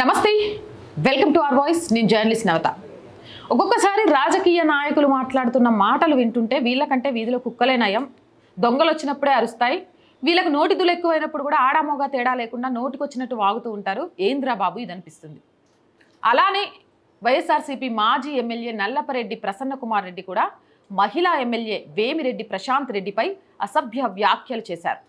నమస్తే. Welcome to our voice నేను journalist నవత. ఒక్కొక్కసారి రాజకీయ నాయకులు మాట్లాడుతున్న మాటలు వింటుంటే వీళ్ళకంటే వీధిలో కుక్కలే నయం. దొంగలు వచ్చినప్పుడే అరుస్తాయి. వీళ్ళకు నోటిదులు ఎక్కువైనప్పుడు కూడా ఆడామోగా తేడా లేకుండా నోటికి వచ్చినట్టు వాగుతూ ఉంటారు. ఏంద్రా బాబు ఇది అనిపిస్తుంది అలానే వైఎస్ఆర్సీపీ మాజీ ఎమ్మెల్యే నల్లపరెడ్డి ప్రసన్న కుమార్ రెడ్డి కూడా మహిళా ఎమ్మెల్యే వేమిరెడ్డి ప్రశాంత్ రెడ్డిపై అసభ్య వ్యాఖ్యలు చేశారు.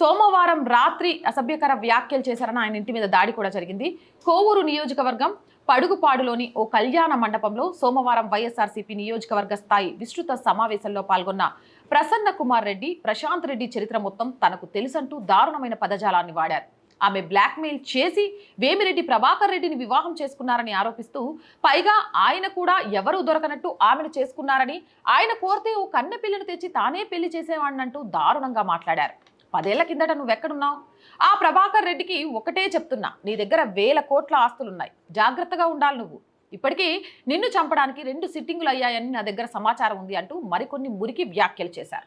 సోమవారం రాత్రి అసభ్యకర వ్యాఖ్యలు చేశారని ఆయన ఇంటి మీద దాడి కూడా జరిగింది. కోవూరు నియోజకవర్గం పడుగుపాడులోని ఓ కళ్యాణ మండపంలో సోమవారం వైఎస్ఆర్సీపీ నియోజకవర్గ స్థాయి విస్తృత సమావేశంలో పాల్గొన్న ప్రసన్న కుమార్ రెడ్డి ప్రశాంత్ రెడ్డి చరిత్ర మొత్తం తనకు తెలుసంటూ దారుణమైన పదజాలాన్ని వాడారు. ఆమె బ్లాక్మెయిల్ చేసి వేమిరెడ్డి ప్రభాకర్ రెడ్డిని వివాహం చేసుకున్నారని ఆరోపిస్తూ పైగా ఆయన కూడా ఎవరూ దొరకనట్టు ఆమెను చేసుకున్నారని ఆయన కోరితే ఓ కన్నె పిల్లను తెచ్చి తానే పెళ్ళి చేసేవాడినంటూ దారుణంగా మాట్లాడారు. పదేళ్ళ కిందట నువ్వెక్కడున్నావు? ఆ ప్రభాకర్ రెడ్డికి ఒకటే చెప్తున్నా నీ దగ్గర వేల కోట్ల ఆస్తులున్నాయి. జాగ్రత్తగా ఉండాలి నువ్వు. ఇప్పటికీ నిన్ను చంపడానికి రెండు సిట్టింగులు అయ్యాయని నా దగ్గర సమాచారం ఉంది అంటూ మరికొన్ని మురికి వ్యాఖ్యలు చేశారు.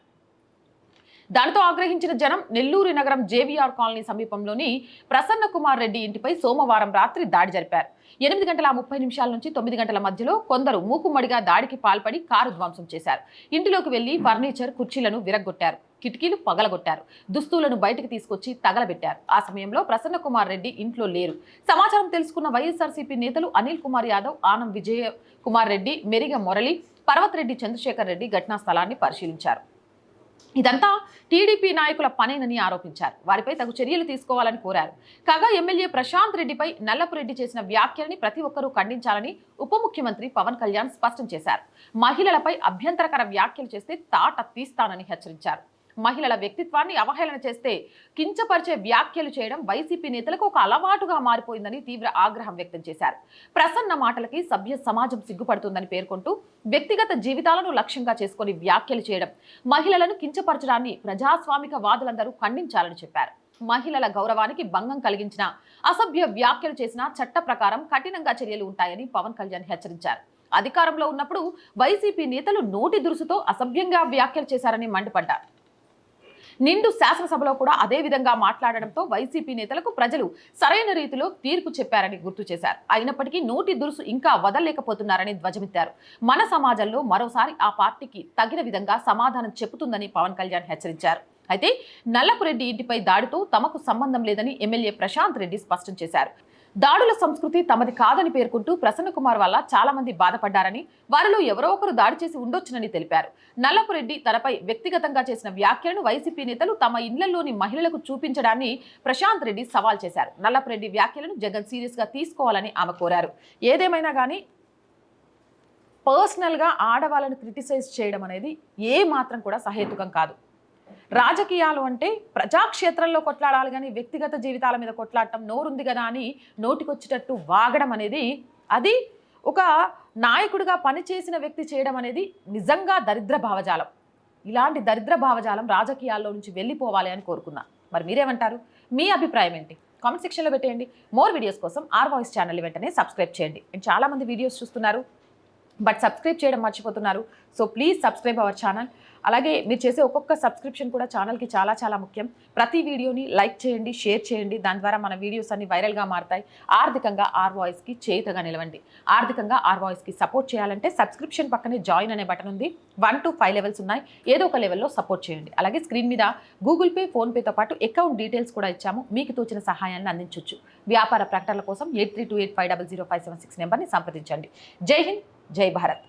దానితో ఆగ్రహించిన జనం నెల్లూరు నగరం జేవీఆర్ కాలనీ సమీపంలోని ప్రసన్న కుమార్ రెడ్డి ఇంటిపై సోమవారం రాత్రి దాడి జరిపారు. ఎనిమిది గంటల ముప్పై నిమిషాల నుంచి తొమ్మిది గంటల మధ్యలో కొందరు మూకుమ్మడిగా దాడికి పాల్పడి కారు ధ్వంసం చేశారు. ఇంటిలోకి వెళ్ళి ఫర్నిచర్ కుర్చీలను విరగ్గొట్టారు. కిటికీలు పగలగొట్టారు. దుస్తులను బయటకు తీసుకొచ్చి తగలబెట్టారు. ఆ సమయంలో ప్రసన్న కుమార్ రెడ్డి ఇంట్లో లేరు. సమాచారం తెలుసుకున్న వైఎస్ఆర్సీపీ నేతలు అనిల్ కుమార్ యాదవ్ ఆనం విజయ కుమార్ రెడ్డి మెరిగ మురళి పర్వతరెడ్డి చంద్రశేఖర్ రెడ్డి ఘటనా స్థలాన్ని పరిశీలించారు. ఇదంతా టీడీపీ నాయకుల పనేనని ఆరోపించారు. వారిపై తగు చర్యలు తీసుకోవాలని కోరారు. కాగా ఎమ్మెల్యే ప్రశాంత్ రెడ్డిపై నల్లపురెడ్డి చేసిన వ్యాఖ్యలని ప్రతి ఒక్కరూ ఖండించాలని ఉప ముఖ్యమంత్రి పవన్ కళ్యాణ్ స్పష్టం చేశారు. మహిళలపై అభ్యంతరకర వ్యాఖ్యలు చేస్తే తాట తీస్తానని హెచ్చరించారు. మహిళల వ్యక్తిత్వాన్ని అవహేళన చేస్తే కించపరిచే వ్యాఖ్యలు చేయడం వైసీపీ నేతలకు ఒక అలవాటుగా మారిపోయిందని తీవ్ర ఆగ్రహం వ్యక్తం చేశారు. ప్రసన్న మాటలకి సభ్య సమాజం సిగ్గుపడుతుందని పేర్కొంటూ వ్యక్తిగత జీవితాలను లక్ష్యంగా చేసుకొని వ్యాఖ్యలు చేయడం మహిళలను కించపరచడాన్ని ప్రజాస్వామిక వాదులందరూ ఖండించాలని చెప్పారు. మహిళల గౌరవానికి భంగం కలిగించిన అసభ్య వ్యాఖ్యలు చేసిన చట్ట ప్రకారం కఠినంగా చర్యలు ఉంటాయని పవన్ కళ్యాణ్ హెచ్చరించారు. అధికారంలో ఉన్నప్పుడు వైసీపీ నేతలు నోటి దురుసుతో అసభ్యంగా వ్యాఖ్యలు చేశారని మండిపడ్డారు. నిండు శాసనసభలో కూడా అదే విధంగా మాట్లాడడంతో వైసీపీ నేతలకు ప్రజలు సరైన రీతిలో తీర్పు చెప్పారని గుర్తు చేశారు. అయినప్పటికీ నోటి దురుసు ఇంకా వదలలేకపోతున్నారని ధ్వజమెత్తారు. మన సమాజంలో మరోసారి ఆ పార్టీకి తగిన విధంగా సమాధానం చెబుతుందని పవన్ కళ్యాణ్ హెచ్చరించారు. అయితే నల్లపురెడ్డి ఇంటిపై దాడితో తమకు సంబంధం లేదని ఎమ్మెల్యే ప్రశాంత్ రెడ్డి స్పష్టం చేశారు. దాడుల సంస్కృతి తమది కాదని పేర్కొంటూ ప్రసన్న కుమార్ వల్ల చాలా మంది బాధపడ్డారని వారిలో ఎవరో ఒకరు దాడి చేసి ఉండొచ్చునని తెలిపారు. నల్లపురెడ్డి తనపై వ్యక్తిగతంగా చేసిన వ్యాఖ్యలను వైసీపీ నేతలు తమ ఇళ్ళలోని మహిళలకు చూపించడాన్ని ప్రశాంత్ రెడ్డి సవాల్ చేశారు. నల్లపురెడ్డి వ్యాఖ్యలను జగన్ సీరియస్గా తీసుకోవాలని ఆమె కోరారు. ఏదేమైనా కానీ పర్సనల్గా ఆడవాళ్ళను క్రిటిసైజ్ చేయడం అనేది ఏ మాత్రం కూడా సహేతుకం కాదు. రాజకీయాలు అంటే ప్రజాక్షేత్రంలో కొట్లాడాలి కానీ వ్యక్తిగత జీవితాల మీద కొట్లాడటం నోరుంది కదా అని నోటికొచ్చేటట్టు వాగడం అనేది అది ఒక నాయకుడిగా పనిచేసిన వ్యక్తి చేయడం అనేది నిజంగా దరిద్ర భావజాలం. ఇలాంటి దరిద్ర భావజాలం రాజకీయాల్లో నుంచి వెళ్ళిపోవాలి అని కోరుకున్నా మరి మీరేమంటారు? మీ అభిప్రాయం ఏంటి? కామెంట్ సెక్షన్లో పెట్టేయండి. మోర్ వీడియోస్ కోసం ఆర్ వాయిస్ ఛానల్ వెంటనే సబ్స్క్రైబ్ చేయండి. అండ్ చాలామంది వీడియోస్ చూస్తున్నారు. బట్ సబ్స్క్రైబ్ చేయడం మర్చిపోతున్నారు. So please subscribe our channel. అలాగే మీరు చేసే ఒక్కొక్క సబ్స్క్రిప్షన్ కూడా ఛానల్కి చాలా చాలా ముఖ్యం. ప్రతి వీడియోని లైక్ చేయండి షేర్ చేయండి. దాని ద్వారా మన వీడియోస్ అన్ని వైరల్గా మారుతాయి. ఆర్థికంగా ఆర్ వాయిస్కి చేతగా నిలవండి. ఆర్థికంగా ఆర్ వాయిస్కి సపోర్ట్ చేయాలంటే సబ్స్క్రిప్షన్ పక్కనే జాయిన్ అనే బటన్ ఉంది. వన్ టు ఫైవ్ లెవెల్స్ ఉన్నాయి. ఏదో ఒక లెవెల్లో సపోర్ట్ చేయండి. అలాగే స్క్రీన్ మీద గూగుల్ పే ఫోన్పేతో పాటు అకౌంట్ డీటెయిల్స్ కూడా ఇచ్చాము. మీకు తోచిన సహాయాన్ని అందించవచ్చు వ్యాపార ప్రకటనల కోసం eight three two eight five double zero five seven six నెంబర్ని సంప్రదించండి. జై హింద్! జై భారత్.